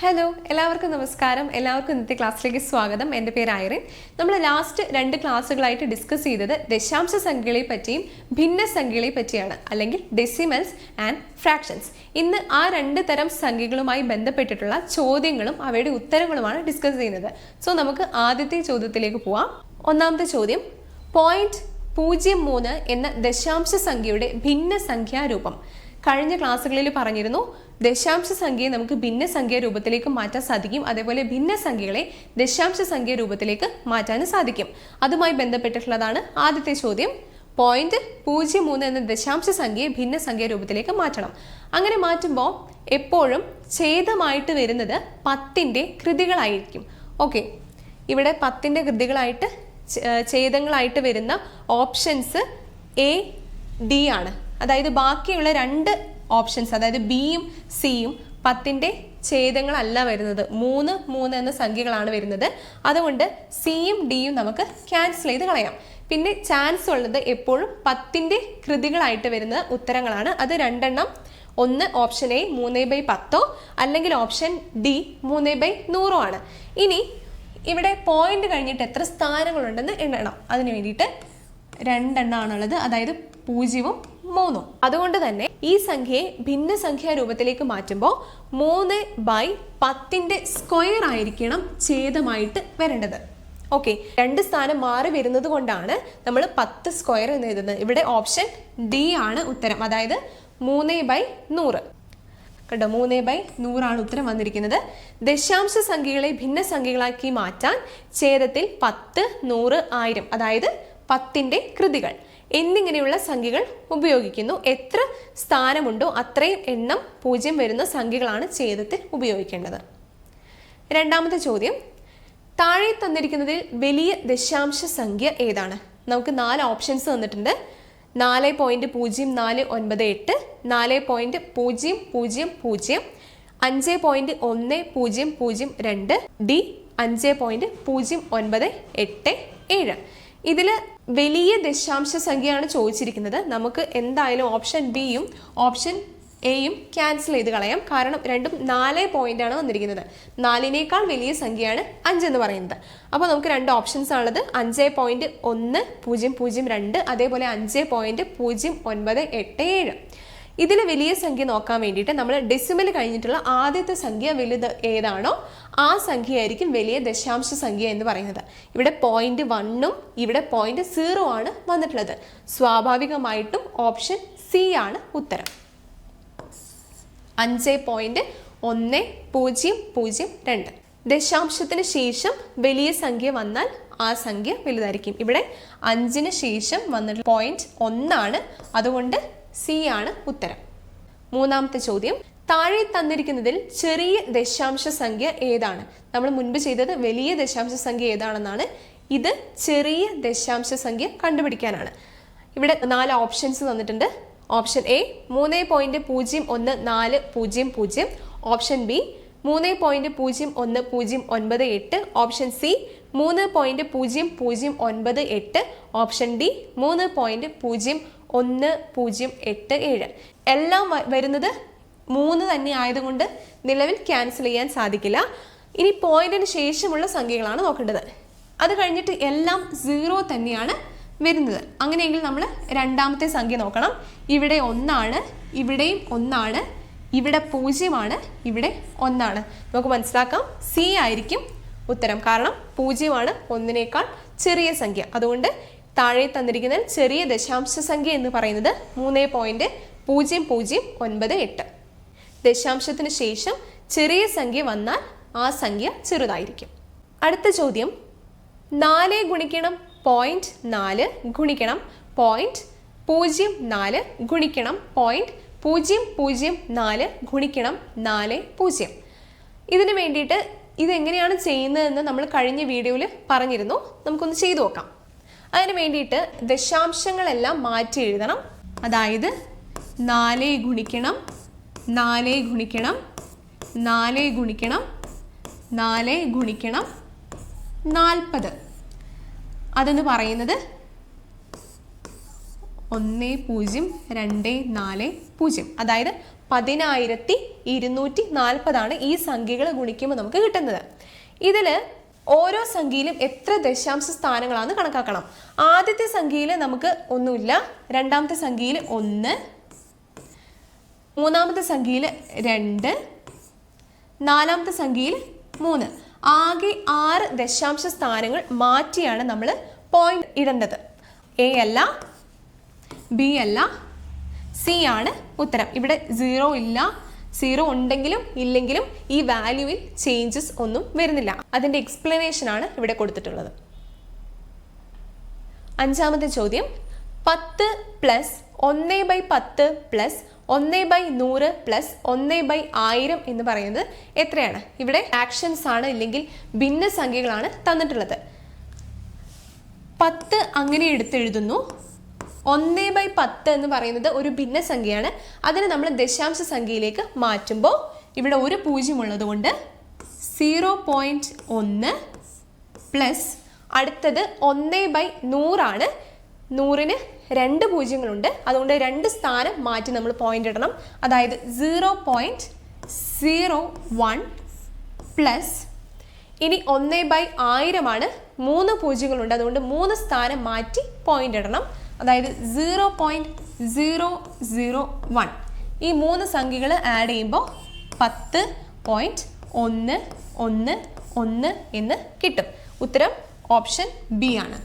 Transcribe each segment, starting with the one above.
Hello എല്ലാവർക്കും നമസ്കാരം. എല്ലാവർക്കും ഇന്നത്തെ ക്ലാസ്സിലേക്ക് സ്വാഗതം. എന്റെ പേര് ഐറിൻ. നമ്മൾ ലാസ്റ്റ് രണ്ട് ക്ലാസ്സുകളായിട്ട് ഡിസ്കസ് ചെയ്തത് ദശാംശ സംഖ്യകളെ പറ്റിയും ഭിന്ന സംഖ്യകളെ പറ്റിയാണ് അല്ലെങ്കിൽ ഡെസിമൽസ് ആൻഡ് ഫ്രാക്ഷൻസ് ഇന്ന് ആ രണ്ട് തരം സംഖ്യകളുമായി ബന്ധപ്പെട്ടിട്ടുള്ള ചോദ്യങ്ങളും അവയുടെ ഉത്തരങ്ങളുമാണ് ഡിസ്കസ് ചെയ്യുന്നത്. സോ നമുക്ക് ആദ്യത്തെ ചോദ്യത്തിലേക്ക് പോവാം. ഒന്നാമത്തെ ചോദ്യം പോയിന്റ് പൂജ്യം മൂന്ന് എന്ന ദശാംശ സംഖ്യയുടെ ഭിന്ന സംഖ്യാരൂപം. കഴിഞ്ഞ ക്ലാസ്സുകളിൽ പറഞ്ഞിരുന്നു ദശാംശ സംഖ്യയെ നമുക്ക് ഭിന്ന സംഖ്യ രൂപത്തിലേക്ക് മാറ്റാൻ സാധിക്കും. അതേപോലെ ഭിന്ന സംഖ്യകളെ ദശാംശ സംഖ്യ രൂപത്തിലേക്ക് മാറ്റാനും സാധിക്കും. അതുമായി ബന്ധപ്പെട്ടിട്ടുള്ളതാണ് ആദ്യത്തെ ചോദ്യം. പോയിന്റ് പൂജ്യം മൂന്ന് എന്ന ദശാംശ സംഖ്യയെ ഭിന്ന സംഖ്യ രൂപത്തിലേക്ക് മാറ്റണം. അങ്ങനെ മാറ്റുമ്പോൾ എപ്പോഴും ഛേദമായിട്ട് വരുന്നത് പത്തിന്റെ കൃതികളായിരിക്കും. ഓക്കെ ഇവിടെ പത്തിന്റെ കൃതികളായിട്ട് ഛേദങ്ങളായിട്ട് വരുന്ന ഓപ്ഷൻസ് എ ഡി ആണ്. അതായത് ബാക്കിയുള്ള രണ്ട് ഓപ്ഷൻസ് അതായത് ബിയും സിയും പത്തിന്റെ ഛേദങ്ങളല്ല വരുന്നത്. മൂന്ന് മൂന്ന് എന്ന സംഖ്യകളാണ് വരുന്നത്. അതുകൊണ്ട് സിയും ഡിയും നമുക്ക് ക്യാൻസൽ ചെയ്ത് കളയാം. പിന്നെ ചാൻസ് ഉള്ളത് എപ്പോഴും പത്തിന്റെ കൃതികളായിട്ട് വരുന്ന ഉത്തരങ്ങളാണ്. അത് രണ്ടെണ്ണം. ഒന്ന് ഓപ്ഷൻ എ മൂന്ന് ബൈ പത്തോ അല്ലെങ്കിൽ ഓപ്ഷൻ ഡി മൂന്ന് ബൈ നൂറോ ആണ്. ഇനി ഇവിടെ പോയിന്റ് കഴിഞ്ഞിട്ട് എത്ര സ്ഥാനങ്ങളുണ്ടെന്ന് എണ്ണണം. അതിന് വേണ്ടിയിട്ട് രണ്ടെണ്ണമാണുള്ളത്. അതായത് പൂജ്യവും മൂന്നും. അതുകൊണ്ട് തന്നെ ഈ സംഖ്യയെ ഭിന്നസംഖ്യാ രൂപത്തിലേക്ക് മാറ്റുമ്പോൾ മൂന്ന് ബൈ പത്തിന്റെ സ്ക്വയർ ആയിരിക്കണം ഛേദമായിട്ട് വരേണ്ടത്. ഓക്കെ രണ്ട് സ്ഥാനം മാറി വരുന്നത് കൊണ്ടാണ് നമ്മൾ പത്ത് സ്ക്വയർ എന്ന് എഴുതുന്നത്. ഇവിടെ ഓപ്ഷൻ ഡി ആണ് ഉത്തരം. അതായത് മൂന്ന് ബൈ നൂറ്. കണ്ടോ? മൂന്ന് ബൈ നൂറാണ് ഉത്തരം വന്നിരിക്കുന്നത്. ദശാംശ സംഖ്യകളെ ഭിന്ന സംഖ്യകളാക്കി മാറ്റാൻ ഛേദത്തിൽ പത്ത് നൂറ് ആയിരം അതായത് പത്തിന്റെ കൃതികൾ. എന്നിങ്ങനെയുള്ള സംഖ്യകൾ ഉപയോഗിക്കുന്നു. എത്ര സ്ഥാനമുണ്ടോ അത്രയും എണ്ണം പൂജ്യം വരുന്ന സംഖ്യകളാണ് ഛേദത്തിൽ ഉപയോഗിക്കേണ്ടത്. രണ്ടാമത്തെ ചോദ്യം. താഴെ തന്നിരിക്കുന്നതിൽ വലിയ ദശാംശ സംഖ്യ ഏതാണ്? നമുക്ക് നാല് ഓപ്ഷൻസ് തന്നിട്ടുണ്ട്. നാല് പോയിന്റ് പൂജ്യം നാല് ഒൻപത് എട്ട് നാല് പോയിന്റ് പൂജ്യം പൂജ്യം പൂജ്യം അഞ്ച് പോയിന്റ് ഒന്ന് പൂജ്യം പൂജ്യം രണ്ട് ഡി അഞ്ച് പോയിന്റ് പൂജ്യം ഒൻപത് എട്ട് ഏഴ്. ഇതിൽ വലിയ ദശാംശ സംഖ്യയാണ് ചോദിച്ചിരിക്കുന്നത്. നമുക്ക് എന്തായാലും ഓപ്ഷൻ ബിയും ഓപ്ഷൻ എയും ക്യാൻസൽ ചെയ്ത് കളയാം. കാരണം രണ്ടും നാല് പോയിന്റ് ആണ് വന്നിരിക്കുന്നത്. നാലിനേക്കാൾ വലിയ സംഖ്യയാണ് അഞ്ച് എന്ന് പറയുന്നത്. അപ്പോൾ നമുക്ക് രണ്ട് ഓപ്ഷൻസ് ആണുള്ളത്. അഞ്ച് പോയിന്റ് ഒന്ന് പൂജ്യം പൂജ്യം രണ്ട് അതേപോലെ അഞ്ച് പോയിന്റ് പൂജ്യം ഒൻപത് എട്ട് ഏഴ്. ഇതിൽ വലിയ സംഖ്യ നോക്കാൻ വേണ്ടിയിട്ട് നമ്മൾ ഡെസിമൽ കഴിഞ്ഞിട്ടുള്ള ആദ്യത്തെ സംഖ്യ വലുത് ഏതാണോ ആ സംഖ്യയായിരിക്കും വലിയ ദശാംശ സംഖ്യ എന്ന് പറയുന്നത്. ഇവിടെ പോയിന്റ് വണ്ണും ഇവിടെ പോയിന്റ് സീറോ ആണ് വന്നിട്ടുള്ളത്. സ്വാഭാവികമായിട്ടും ഓപ്ഷൻ സി ആണ് ഉത്തരം. അഞ്ച് പോയിന്റ് ഒന്ന് പൂജ്യം പൂജ്യം രണ്ട്. ദശാംശത്തിന് ശേഷം വലിയ സംഖ്യ വന്നാൽ ആ സംഖ്യ വലുതായിരിക്കും. ഇവിടെ അഞ്ചിന് ശേഷം വന്നിട്ട് പോയിന്റ് ഒന്നാണ്. അതുകൊണ്ട് സി ആണ് ഉത്തരം. മൂന്നാമത്തെ ചോദ്യം താഴെ തന്നിരിക്കുന്നതിൽ ചെറിയ ദശാംശ സംഖ്യ ഏതാണ്? നമ്മൾ മുൻപ് ചെയ്തത് വലിയ ദശാംശ സംഖ്യ ഏതാണെന്നാണ്. ഇത് ചെറിയ ദശാംശ സംഖ്യ കണ്ടുപിടിക്കാനാണ്. ഇവിടെ നാല് ഓപ്ഷൻസ് തന്നിട്ടുണ്ട്. ഓപ്ഷൻ എ മൂന്ന് പോയിന്റ് പൂജ്യം ഒന്ന് നാല് പൂജ്യം പൂജ്യം. ഓപ്ഷൻ ബി മൂന്ന് പോയിന്റ് പൂജ്യം ഒന്ന് പൂജ്യം ഒൻപത് എട്ട്. ഓപ്ഷൻ സി മൂന്ന് പോയിന്റ് പൂജ്യം പൂജ്യം ഒൻപത് എട്ട്. ഓപ്ഷൻ ഡി മൂന്ന് പോയിന്റ് പൂജ്യം ഒന്ന് പൂജ്യം എട്ട് ഏഴ്. എല്ലാം വരുന്നത് മൂന്ന് തന്നെ ആയതുകൊണ്ട് നിലവിൽ ക്യാൻസൽ ചെയ്യാൻ സാധിക്കില്ല. ഇനി പോയിന്റിന് ശേഷമുള്ള സംഖ്യകളാണ് നോക്കേണ്ടത്. അത് കഴിഞ്ഞിട്ട് എല്ലാം സീറോ തന്നെയാണ് വരുന്നത്. അങ്ങനെയെങ്കിൽ നമ്മൾ രണ്ടാമത്തെ സംഖ്യ നോക്കണം. ഇവിടെ ഒന്നാണ് ഇവിടെയും ഒന്നാണ് ഇവിടെ പൂജ്യമാണ് ഇവിടെ ഒന്നാണ്. നമുക്ക് മനസ്സിലാക്കാം. സി ആയിരിക്കും ഉത്തരം. കാരണം പൂജ്യമാണ് ഒന്നിനേക്കാൾ ചെറിയ സംഖ്യ. അതുകൊണ്ട് താഴെ തന്നിരിക്കുന്ന ചെറിയ ദശാംശ സംഖ്യ എന്ന് പറയുന്നത് മൂന്ന് പോയിന്റ് പൂജ്യം പൂജ്യം ഒൻപത് എട്ട്. ദശാംശത്തിന് ശേഷം ചെറിയ സംഖ്യ വന്നാൽ ആ സംഖ്യ ചെറുതായിരിക്കും. അടുത്ത ചോദ്യം. നാല് ഗുണിക്കണം പോയിന്റ് നാല് ഗുണിക്കണം പോയിന്റ് പൂജ്യം നാല് ഗുണിക്കണം പോയിന്റ് പൂജ്യം പൂജ്യം നാല് ഗുണിക്കണം നാല് പൂജ്യം. ഇതിന് വേണ്ടിയിട്ട് ഇതെങ്ങനെയാണ് ചെയ്യുന്നതെന്ന് നമ്മൾ കഴിഞ്ഞ വീഡിയോയിൽ പറഞ്ഞിരുന്നു. നമുക്കൊന്ന് ചെയ്തു നോക്കാം. അതിന് വേണ്ടിയിട്ട് ദശാംശങ്ങളെല്ലാം മാറ്റി എഴുതണം. അതായത് നാല് ഗുണിക്കണം നാല് ഗുണിക്കണം നാല് ഗുണിക്കണം നാല് ഗുണിക്കണം നാൽപ്പത്. അതെന്ന് പറയുന്നത് ഒന്ന് പൂജ്യം രണ്ട് നാല് പൂജ്യം. അതായത് പതിനായിരത്തി ഇരുന്നൂറ്റി നാൽപ്പതാണ് ഈ സംഖ്യകൾ ഗുണിക്കുമ്പോൾ നമുക്ക് കിട്ടുന്നത്. ഇതിൽ ഓരോ സംഖ്യയിലും എത്ര ദശാംശ സ്ഥാനങ്ങളാണ് കണക്കാക്കണം. ആദ്യത്തെ സംഖ്യയിൽ നമുക്ക് ഒന്നുമില്ല. രണ്ടാമത്തെ സംഖ്യയിൽ ഒന്ന്. മൂന്നാമത്തെ സംഖ്യയിൽ രണ്ട്. നാലാമത്തെ സംഖ്യയിൽ മൂന്ന്. ആകെ ആറ് ദശാംശ സ്ഥാനങ്ങൾ മാറ്റിയാണ് നമ്മൾ പോയിന്റ് ഇടേണ്ടത്. എ അല്ല ബി അല്ല സി ആണ് ഉത്തരം. ഇവിടെ സീറോ ഇല്ല സീറോ ഉണ്ടെങ്കിലും ഇല്ലെങ്കിലും ഈ വാല്യൂവിൽ ചേഞ്ചസ് ഒന്നും വരുന്നില്ല. അതിന്റെ എക്സ്പ്ലനേഷൻ ആണ് ഇവിടെ കൊടുത്തിട്ടുള്ളത്. അഞ്ചാമത്തെ ചോദ്യം. പത്ത് പ്ലസ് ഒന്ന് ബൈ പത്ത് പ്ലസ് ഒന്ന് ബൈ നൂറ് പ്ലസ് ഒന്ന് ബൈ ആയിരം എന്ന് പറയുന്നത് എത്രയാണ്? ഇവിടെ ആക്ഷൻസ് ആണ് ഇല്ലെങ്കിൽ ഭിന്ന സംഖ്യകളാണ് തന്നിട്ടുള്ളത്. പത്ത് അങ്ങനെ എടുത്തെഴുതുന്നു. ഒന്ന് ബൈ പത്ത് എന്ന് പറയുന്നത് ഒരു ഭിന്ന സംഖ്യയാണ് അതിനെ നമ്മൾ ദശാംശ സംഖ്യയിലേക്ക് മാറ്റുമ്പോൾ ഇവിടെ ഒരു പൂജ്യം ഉള്ളതുകൊണ്ട് സീറോ പോയിന്റ് ഒന്ന് പ്ലസ് അടുത്തത് ഒന്ന് ബൈ നൂറാണ്. നൂറിന് രണ്ട് പൂജ്യങ്ങളുണ്ട്. അതുകൊണ്ട് രണ്ട് സ്ഥാനം മാറ്റി നമ്മൾ പോയിന്റ് ഇടണം. അതായത് zero point zero one plus ഇനി ഒന്ന് ബൈ ആയിരമാണ്. മൂന്ന് പൂജ്യങ്ങളുണ്ട്. അതുകൊണ്ട് മൂന്ന് സ്ഥാനം മാറ്റി പോയിന്റ് ഇടണം. അതായത് zero point zero zero one ഈ മൂന്ന് സംഖ്യകൾ ആഡ് ചെയ്യുമ്പോൾ പത്ത് പോയിന്റ് ഒന്ന് ഒന്ന് ഒന്ന് എന്ന് കിട്ടും. ഉത്തരം ഓപ്ഷൻ ബി ആണ്.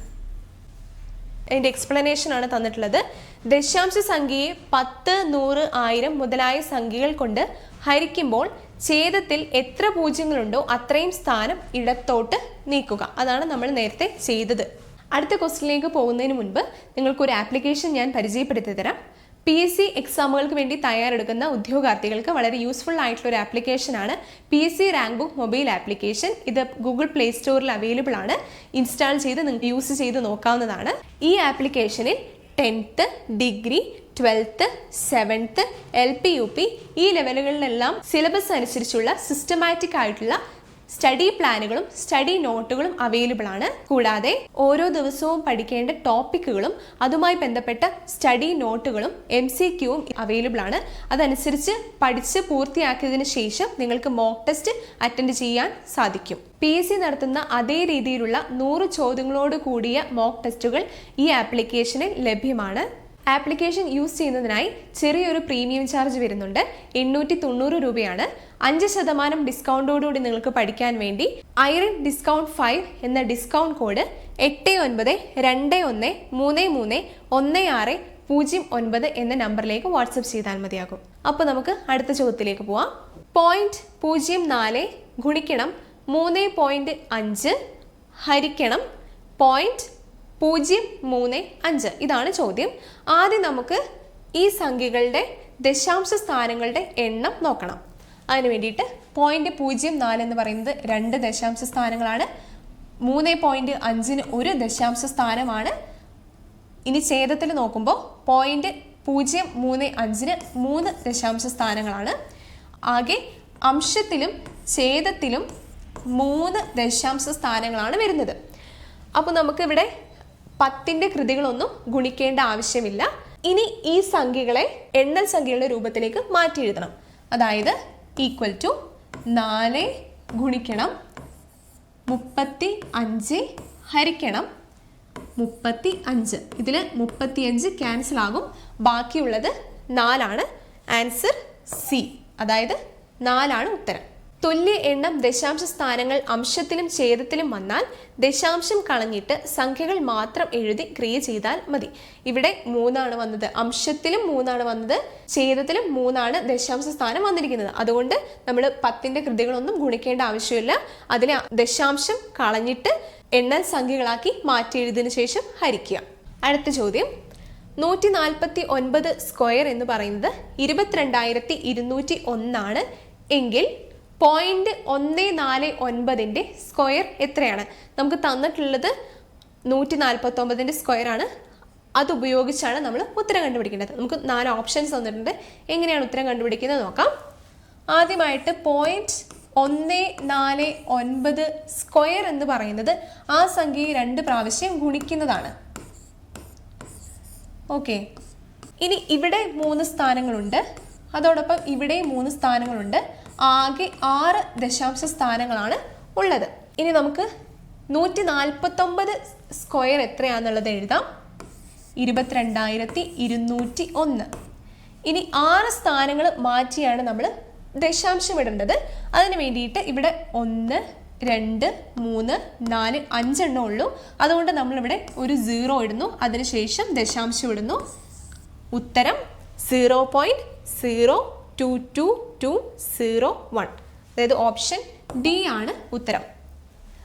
അതിന്റെ എക്സ്പ്ലനേഷൻ ആണ് തന്നിട്ടുള്ളത്. ദശാംശ സംഖ്യയെ പത്ത് നൂറ് ആയിരം മുതലായ സംഖ്യകൾ കൊണ്ട് ഹരിക്കുമ്പോൾ ഛേദത്തിൽ എത്ര പൂജ്യങ്ങളുണ്ടോ അത്രയും സ്ഥാനം ഇടത്തോട്ട് നീക്കുക. അതാണ് നമ്മൾ നേരത്തെ ചെയ്തത്. അടുത്ത ക്വസ്റ്റിനിലേക്ക് പോകുന്നതിന് മുൻപ് നിങ്ങൾക്കൊരു ആപ്ലിക്കേഷൻ ഞാൻ പരിചയപ്പെടുത്തി തരാം പി എസ് സി എക്സാമുകൾക്ക് വേണ്ടി തയ്യാറെടുക്കുന്ന ഉദ്യോഗാർത്ഥികൾക്ക് വളരെ യൂസ്ഫുൾ ആയിട്ടുള്ള ഒരു ആപ്ലിക്കേഷനാണ് P S C rank book mobile application ഇത് ഗൂഗിൾ പ്ലേ സ്റ്റോറിൽ അവൈലബിൾ ആണ്. ഇൻസ്റ്റാൾ ചെയ്ത് നിങ്ങൾക്ക് യൂസ് ചെയ്ത് നോക്കാവുന്നതാണ്. ഈ ആപ്ലിക്കേഷനിൽ tenth degree twelfth seventh L P U P ഈ ലെവലുകളിലെല്ലാം സിലബസ് അനുസരിച്ചുള്ള സിസ്റ്റമാറ്റിക് ആയിട്ടുള്ള സ്റ്റഡി പ്ലാനുകളും സ്റ്റഡി നോട്ടുകളും അവൈലബിൾ ആണ്. കൂടാതെ ഓരോ ദിവസവും പഠിക്കേണ്ട ടോപ്പിക്കുകളും അതുമായി ബന്ധപ്പെട്ട സ്റ്റഡി നോട്ടുകളും എം സി ക്യൂവും അവൈലബിൾ ആണ്. അതനുസരിച്ച് പഠിച്ച് പൂർത്തിയാക്കിയതിന് ശേഷം നിങ്ങൾക്ക് മോക്ക് ടെസ്റ്റ് അറ്റൻഡ് ചെയ്യാൻ സാധിക്കും. പി എസ് സി നടത്തുന്ന അതേ രീതിയിലുള്ള നൂറ് ചോദ്യങ്ങളോട് കൂടിയ മോക്ക് ടെസ്റ്റുകൾ ഈ ആപ്ലിക്കേഷനിൽ ലഭ്യമാണ്. ആപ്ലിക്കേഷൻ യൂസ് ചെയ്യുന്നതിനായി ചെറിയൊരു പ്രീമിയം ചാർജ് വരുന്നുണ്ട്. എണ്ണൂറ്റി തൊണ്ണൂറ് രൂപയാണ്. അഞ്ച് ശതമാനം ഡിസ്കൗണ്ടോടുകൂടി നിങ്ങൾക്ക് പഠിക്കാൻ വേണ്ടി ഐറിൻ ഡിസ്കൗണ്ട് ഫൈവ് എന്ന ഡിസ്കൗണ്ട് കോഡ് എട്ട് ഒൻപത് രണ്ട് ഒന്ന് മൂന്ന് മൂന്ന് ഒന്ന് ആറ് പൂജ്യം ഒൻപത് എന്ന നമ്പറിലേക്ക് വാട്സപ്പ് ചെയ്താൽ മതിയാകും. അപ്പോൾ നമുക്ക് അടുത്ത ചോദ്യത്തിലേക്ക് പോവാം. പോയിന്റ് പൂജ്യം നാല് ഗുണിക്കണം മൂന്ന് പോയിന്റ് അഞ്ച് ഹരിക്കണം. പോയിന്റ് പൂജ്യം മൂന്ന് അഞ്ച്. ഇതാണ് ചോദ്യം. ആദ്യം നമുക്ക് ഈ സംഖ്യകളുടെ ദശാംശ സ്ഥാനങ്ങളുടെ എണ്ണം നോക്കണം. അതിന് വേണ്ടിയിട്ട് പോയിന്റ് പൂജ്യം നാല് എന്ന് പറയുന്നത് രണ്ട് ദശാംശ സ്ഥാനങ്ങളാണ്. മൂന്ന് പോയിന്റ് അഞ്ചിന് ഒരു ദശാംശ സ്ഥാനമാണ്. ഇനി ഛേദത്തിൽ നോക്കുമ്പോൾ പോയിന്റ് പൂജ്യം മൂന്ന് അഞ്ചിന് മൂന്ന് ദശാംശ സ്ഥാനങ്ങളാണ്. ആകെ അംശത്തിലും ഛേദത്തിലും മൂന്ന് ദശാംശ സ്ഥാനങ്ങളാണ് വരുന്നത്. അപ്പോൾ നമുക്കിവിടെ പത്തിന്റെ കൃതികളൊന്നും ഗുണിക്കേണ്ട ആവശ്യമില്ല. ഇനി ഈ സംഖ്യകളെ എണ്ണൽ സംഖ്യകളുടെ രൂപത്തിലേക്ക് മാറ്റി എഴുതണം. അതായത് ഈക്വൽ ടു നാല് ഗുണിക്കണം മുപ്പത്തി അഞ്ച് ഹരിക്കണം മുപ്പത്തി അഞ്ച് ഇതിൽ മുപ്പത്തി അഞ്ച് ക്യാൻസൽ ആകും. ബാക്കിയുള്ളത് നാലാണ്. ആൻസർ സി അതായത് നാലാണ് ഉത്തരം. തുല്യ എണ്ണം ദശാംശ സ്ഥാനങ്ങൾ അംശത്തിലും ഛേദത്തിലും വന്നാൽ ദശാംശം കളഞ്ഞിട്ട് സംഖ്യകൾ മാത്രം എഴുതി ക്രിയ ചെയ്താൽ മതി. ഇവിടെ മൂന്നാണ് വന്നത്. അംശത്തിലും മൂന്നാണ് വന്നത്. ഛേദത്തിലും മൂന്നാണ് ദശാംശ സ്ഥാനം വന്നിരിക്കുന്നത്. അതുകൊണ്ട് നമ്മൾ പത്തിന്റെ കൃതികളൊന്നും ഗുണിക്കേണ്ട ആവശ്യമില്ല. അതിലെ ദശാംശം കളഞ്ഞിട്ട് എണ്ണൽ സംഖ്യകളാക്കി മാറ്റി എഴുതിയതിനു ശേഷം ഹരിക്കുക. അടുത്ത ചോദ്യം. നൂറ്റി നാൽപ്പത്തി ഒൻപത് സ്ക്വയർ എന്ന് പറയുന്നത് ഇരുപത്തിരണ്ടായിരത്തി ഇരുന്നൂറ്റി ഒന്നാണ്. എങ്കിൽ പോയിന്റ് ഒന്ന് നാല് ഒൻപതിന്റെ സ്ക്വയർ എത്രയാണ്? നമുക്ക് തന്നിട്ടുള്ളത് നൂറ്റി നാൽപ്പത്തി ഒമ്പതിന്റെ സ്ക്വയർ ആണ്. അത് ഉപയോഗിച്ചാണ് നമ്മൾ ഉത്തരം കണ്ടുപിടിക്കേണ്ടത്. നമുക്ക് നാല് ഓപ്ഷൻസ് തന്നിട്ടുണ്ട്. എങ്ങനെയാണ് ഉത്തരം കണ്ടുപിടിക്കുന്നത് നോക്കാം. ആദ്യമായിട്ട് പോയിന്റ് ഒന്ന് നാല് ഒൻപത് സ്ക്വയർ എന്ന് പറയുന്നത് ആ സംഖ്യയെ രണ്ട് പ്രാവശ്യം ഗുണിക്കുന്നതാണ്. ഓക്കെ ഇനി ഇവിടെ മൂന്ന് സ്ഥാനങ്ങളുണ്ട്. അതോടൊപ്പം ഇവിടെ മൂന്ന് സ്ഥാനങ്ങളുണ്ട്. ആകെ ആറ് ദശാംശ സ്ഥാനങ്ങളാണ് ഉള്ളത്. ഇനി നമുക്ക് നൂറ്റി നാൽപ്പത്തൊമ്പത് സ്ക്വയർ എത്രയാണെന്നുള്ളത് എഴുതാം. ഇരുപത്തിരണ്ടായിരത്തി ഇരുന്നൂറ്റി ഒന്ന് ഇനി ആറ് സ്ഥാനങ്ങൾ മാറ്റിയാണ് നമ്മൾ ദശാംശം ഇടേണ്ടത്. അതിന് വേണ്ടിയിട്ട് ഇവിടെ ഒന്ന് രണ്ട് മൂന്ന് നാല് അഞ്ചെണ്ണം ഉള്ളൂ. അതുകൊണ്ട് നമ്മളിവിടെ ഒരു സീറോ ഇടുന്നു. അതിനുശേഷം ദശാംശം ഇടുന്നു. ഉത്തരം zero point zero two two two zero one അതായത് ഓപ്ഷൻ ഡി ആണ് ഉത്തരം.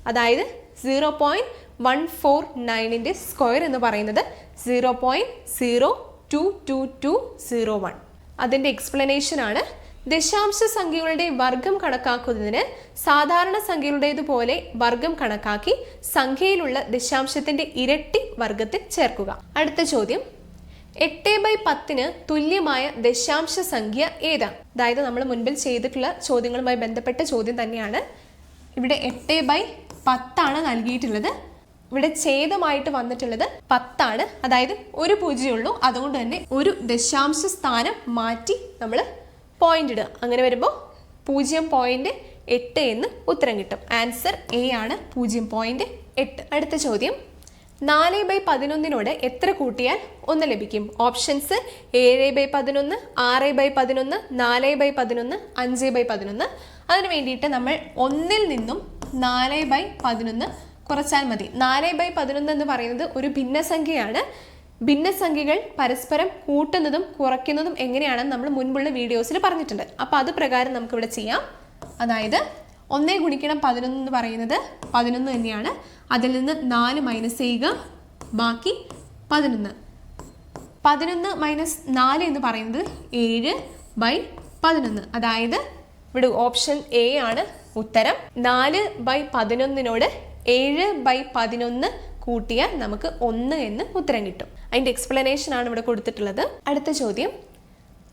അതായത് സീറോ പോയിന്റ് വൺ ഫോർ നയനിന്റെ സ്ക്വയർ എന്ന് പറയുന്നത് zero point zero two two two zero one അതിന്റെ എക്സ്പ്ലനേഷൻ ആണ് ദശാംശ സംഖ്യകളുടെ വർഗം കണക്കാക്കുന്നതിന് സാധാരണ സംഖ്യകളുടേതുപോലെ വർഗം കണക്കാക്കി സംഖ്യയിലുള്ള ദശാംശത്തിന്റെ ഇരട്ടി വർഗത്തിൽ ചേർക്കുക. അടുത്ത ചോദ്യം. എട്ട് ബൈ പത്തിന് തുല്യമായ ദശാംശ സംഖ്യ ഏതാ? അതായത് നമ്മൾ മുൻപിൽ ചെയ്തിട്ടുള്ള ചോദ്യങ്ങളുമായി ബന്ധപ്പെട്ട ചോദ്യം തന്നെയാണ്. ഇവിടെ എട്ട് ബൈ പത്താണ് നൽകിയിട്ടുള്ളത്. ഇവിടെ ഛേദമായിട്ട് വന്നിട്ടുള്ളത് പത്താണ്. അതായത് ഒരു പൂജ്യമുള്ളൂ അതുകൊണ്ട് തന്നെ ഒരു ദശാംശ സ്ഥാനം മാറ്റി നമ്മൾ പോയിന്റ് ഇടുക. അങ്ങനെ വരുമ്പോൾ പൂജ്യം പോയിന്റ് എട്ട് എന്ന് ഉത്തരം കിട്ടും. ആൻസർ എ ആണ്. പൂജ്യം പോയിന്റ് എട്ട്. അടുത്ത ചോദ്യം. നാല് ബൈ പതിനൊന്നിനോട് എത്ര കൂട്ടിയാൽ ഒന്ന് ലഭിക്കും? ഓപ്ഷൻസ് ഏഴ് ബൈ പതിനൊന്ന് ആറ് ബൈ പതിനൊന്ന് നാല് ബൈ പതിനൊന്ന് അഞ്ച് ബൈ പതിനൊന്ന്. അതിന് വേണ്ടിയിട്ട് നമ്മൾ ഒന്നിൽ നിന്നും നാല് ബൈ പതിനൊന്ന് കുറച്ചാൽ മതി. നാല് ബൈ പതിനൊന്ന് എന്ന് പറയുന്നത് ഒരു ഭിന്നസംഖ്യയാണ്. ഭിന്നസംഖ്യകൾ പരസ്പരം കൂട്ടുന്നതും കുറയ്ക്കുന്നതും എങ്ങനെയാണെന്ന് നമ്മൾ മുൻപുള്ള വീഡിയോസിൽ പറഞ്ഞിട്ടുണ്ട്. അപ്പോൾ അത് പ്രകാരം നമുക്കിവിടെ ചെയ്യാം. അതായത് ഒന്നേ ഗുണിക്കണം പതിനൊന്ന് എന്ന് പറയുന്നത് പതിനൊന്ന് തന്നെയാണ്. അതിൽ നിന്ന് നാല് മൈനസ് ചെയ്യുക. ബാക്കി പതിനൊന്ന്. പതിനൊന്ന് മൈനസ് നാല് എന്ന് പറയുന്നത് ഏഴ് ബൈ പതിനൊന്ന്. അതായത് ഇവിടെ ഓപ്ഷൻ എ ആണ് ഉത്തരം. നാല് ബൈ പതിനൊന്നിനോട് ഏഴ് ബൈ പതിനൊന്ന് കൂട്ടിയാൽ നമുക്ക് ഒന്ന് എന്ന് ഉത്തരം കിട്ടും. അതിന്റെ എക്സ്പ്ലനേഷൻ ആണ് ഇവിടെ കൊടുത്തിട്ടുള്ളത്. അടുത്ത ചോദ്യം.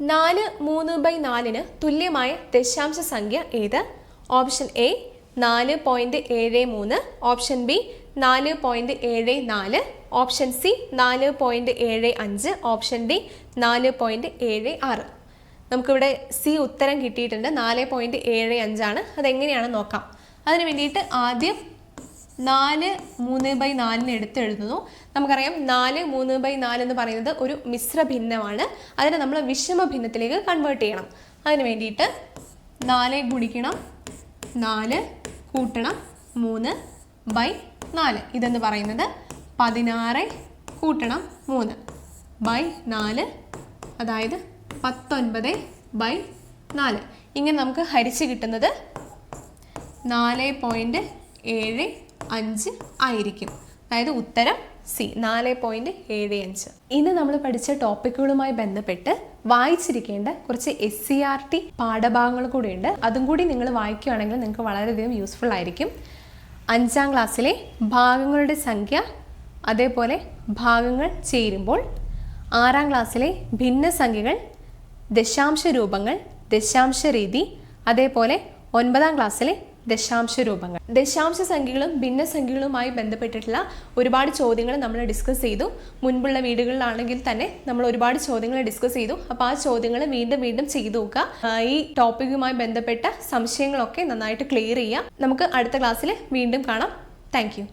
നാല് മൂന്ന് ബൈ നാലിന് തുല്യമായ ദശാംശ സംഖ്യ ഏത്? ഓപ്ഷൻ എ നാല് പോയിന്റ് ഏഴ് മൂന്ന് ഓപ്ഷൻ ബി നാല് പോയിന്റ് ഏഴ് നാല് ഓപ്ഷൻ സി നാല് പോയിന്റ് ഏഴ് അഞ്ച് ഓപ്ഷൻ ഡി നാല് പോയിന്റ് ഏഴ് ആറ്. നമുക്കിവിടെ സി ഉത്തരം കിട്ടിയിട്ടുണ്ട് നാല് പോയിന്റ് ഏഴ് അഞ്ചാണ്. അതെങ്ങനെയാണെന്ന് നോക്കാം. അതിന് വേണ്ടിയിട്ട് ആദ്യം നാല് മൂന്ന് ബൈ നാലിന് എടുത്ത് എഴുതുന്നു നമുക്കറിയാം നാല് മൂന്ന് ബൈ നാല് എന്ന് പറയുന്നത് ഒരു മിശ്ര ഭിന്നമാണ് അതിനെ നമ്മൾ വിഷമ ഭിന്നത്തിലേക്ക് കൺവേർട്ട് ചെയ്യണം. അതിന് വേണ്ടിയിട്ട് നാല് ഗുണിക്കണം നാല് കൂട്ടണം മൂന്ന് ബൈ നാല്. ഇതെന്ന് പറയുന്നത് പതിനാറ് കൂട്ടണം മൂന്ന്. ബൈ നാല് അതായത് പത്തൊൻപത് ബൈ നാല്. ഇങ്ങനെ നമുക്ക് ഹരിച്ച് കിട്ടുന്നത് നാല് പോയിന്റ് ഏഴ് അഞ്ച് ആയിരിക്കും. അതായത് ഉത്തരം സി നാല് പോയിന്റ് ഏഴ് അഞ്ച്. ഇന്ന് നമ്മൾ പഠിച്ച ടോപ്പിക്കുകളുമായി ബന്ധപ്പെട്ട് വായിച്ചിരിക്കേണ്ട കുറച്ച് എസ് സി ആർ ടി പാഠഭാഗങ്ങൾ കൂടിയുണ്ട്. അതും കൂടി നിങ്ങൾ വായിക്കുകയാണെങ്കിൽ നിങ്ങൾക്ക് വളരെയധികം യൂസ്ഫുൾ ആയിരിക്കും. അഞ്ചാം ക്ലാസ്സിലെ ഭാഗങ്ങളുടെ സംഖ്യ അതേപോലെ ഭാഗങ്ങൾ ചേരുമ്പോൾ ആറാം ക്ലാസ്സിലെ ഭിന്ന സംഖ്യകൾ ദശാംശ രൂപങ്ങൾ ദശാംശ രീതി അതേപോലെ ഒൻപതാം ക്ലാസ്സിലെ ദശാംശ രൂപങ്ങൾ. ദശാംശ സംഖ്യകളും ഭിന്ന സംഖ്യകളുമായി ബന്ധപ്പെട്ടിട്ടുള്ള ഒരുപാട് ചോദ്യങ്ങൾ നമ്മൾ ഡിസ്കസ് ചെയ്തു. മുൻപുള്ള വീടുകളിലാണെങ്കിൽ തന്നെ നമ്മൾ ഒരുപാട് ചോദ്യങ്ങൾ ഡിസ്കസ് ചെയ്തു. അപ്പോൾ ആ ചോദ്യങ്ങൾ വീണ്ടും വീണ്ടും ചെയ്തു നോക്കുക. ഈ ടോപ്പിക്കുമായി ബന്ധപ്പെട്ട സംശയങ്ങളൊക്കെ നന്നായിട്ട് ക്ലിയർ ചെയ്യുക. നമുക്ക് അടുത്ത ക്ലാസ്സിൽ വീണ്ടും കാണാം. താങ്ക്